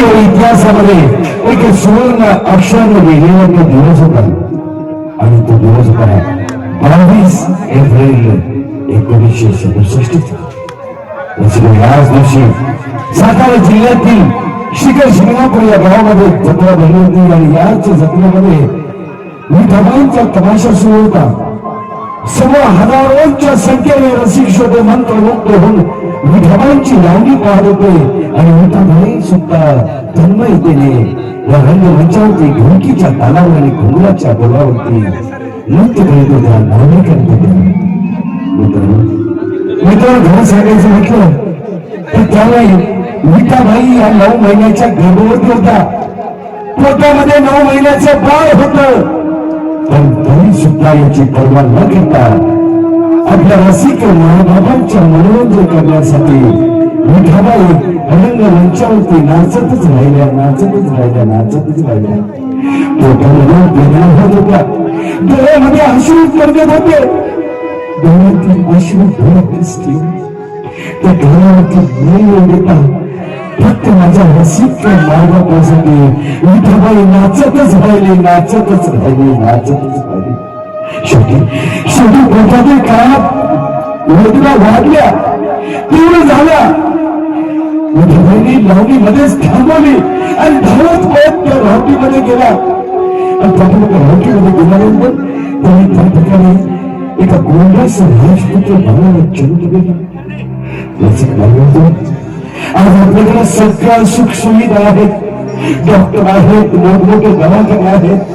भारतीय इतिहासामध्ये एक सुवर्ण अक्षराने लिहिलेला तो दिवस होता आणि तो दिवस होता बावीस एप्रिल एकोणीसशे सदुसष्ट याच दिवशी सातारा जिल्ह्यातील शिखर शिंगणापूर या गावामध्ये जत्रा भरली होती आणि याच जत्रेमध्ये विठोबांचा तमाशा सुरू होता सर्व हजारोंच्या संख्येने रसिक श्रोते मंत्रमुक्त होऊन विठोबांची लावणी पाहत होते आणि विठाबाई सुद्धा तन्मयतेने या रंगमंचावरती ढोलकीच्या तालावर आणि घुंगराच्या बोलावरती नृत्य करीत होत्या लावणी करत होत्या. मित्रांनो मित्रांनो सांगायचं म्हटलं तर त्यावेळी विठाबाई या नऊ महिन्याच्या गर्भवती होता पोटामध्ये नऊ महिन्याचं बाळ होत. पण तरी सुद्धा याची पर्वा न करता आपल्या रसिकांना बाबांच्या मनोरंजन करण्यासाठी विठाबाई अनंग मंचावरती नाचतच राहिल्या नाचतच राहिल्या नाचतच राहिल्या. पोटामध्ये वेदना होत होत्या डोळ्यामध्ये अश्रू पडत होते. डोळ्यातील अश्रू भरत दिसते त्या डोळ्यावरती नाही येता. फक्त माझ्या रसिक मायबापासाठी विठाबाई नाचतच राहिली नाचतच राहिली नाचतच राहिली. शेवटी शेवटी पोटातील काय वेदना वाढल्या तीव्र झाल्या विठाबाईंनी लावणीमध्येच थांबवली आणि धावत पळत त्या रावटीमध्ये गेला आणि पाठीमागे रावटीमध्ये गेल्यानंतर त्यांनी त्या ठिकाणी एका गोंडस राजपुत्र भावाला जन्म दिला याचं काय होतं? आज आपल्याकडे सगळ्या सुख सुविधा आहेत डॉक्टर आहेत मोठमोठे दवाखाने आहेत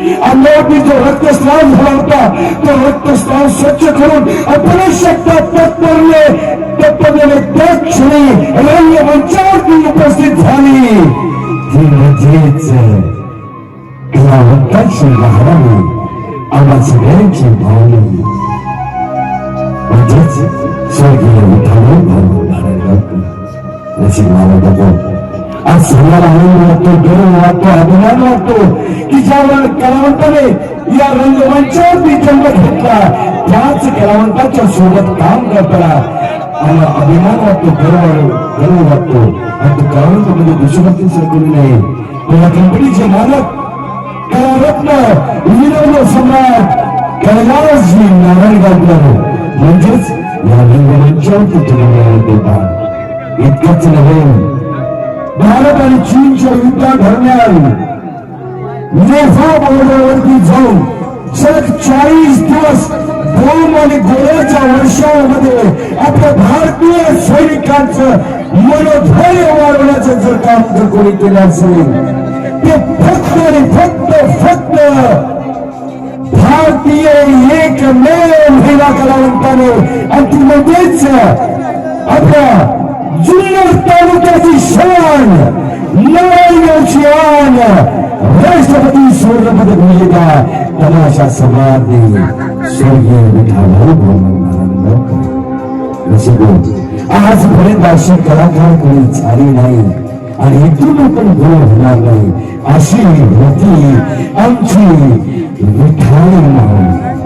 लपटून आपल्या शेजारीच ठेवून अंगावरती जो रक्तस्राव झाला होता तो रक्तस्राव स्वच्छ करून अपरिशक्त तत्परले तत्परलेले त्या क्षणी रंगमंचावरती उपस्थित झाली ती म्हणजेच कलावंताची महाराणी आम्हा सगळ्यांची भावनी म्हणजेच स्वर्गीय विठावर भाऊ नारायण अशी नावं बघून आज सर्वांना आनंद वाटतो गर्व वाटतो अभिमान वाटतो की ज्या कलावंताने या रंगमंचावरती जन्म घेतला त्याच कलावंताच्या सोबत काम करताना आम्हाला अभिमान वाटतो गर्व गर्व वाटतो. आणि तो कलावंत म्हणजे दुसरं कोणी नाही. पण या कंपनीचे मालक कलारत्न विनोद सम्राट कैलासजी नारायण नारायणगावकर म्हणजेच या रंगमंचावरती तुम्ही देता इतकंच नव्हे भारत आणि चीनच्या युद्धादरम्यान नेफा बॉर्डरवरती जाऊन सलग चाळीस दिवस बॉम्ब आणि गोळ्याच्या वर्षामध्ये आपल्या भारतीय सैनिकांचं मनोधैर्य वाढवण्याचं जर काम जर कोणी केलं असेल ते फक्त आणि फक्त फक्त भारतीय एकमेव महिला कलावंताने आणि ती म्हणजेच आपल्या जुन्नर तालुक्याची शान नारायणाची आन राष्ट्रपती सुवर्णपदक विजेता तमाशा समाधी स्वर्गीय विठाभाऊ नारायण आजपर्यंत अशी कलाकार कोणी झाली नाही आणि इथून पण गुरु होणार नाही अशी होती आमची विठाई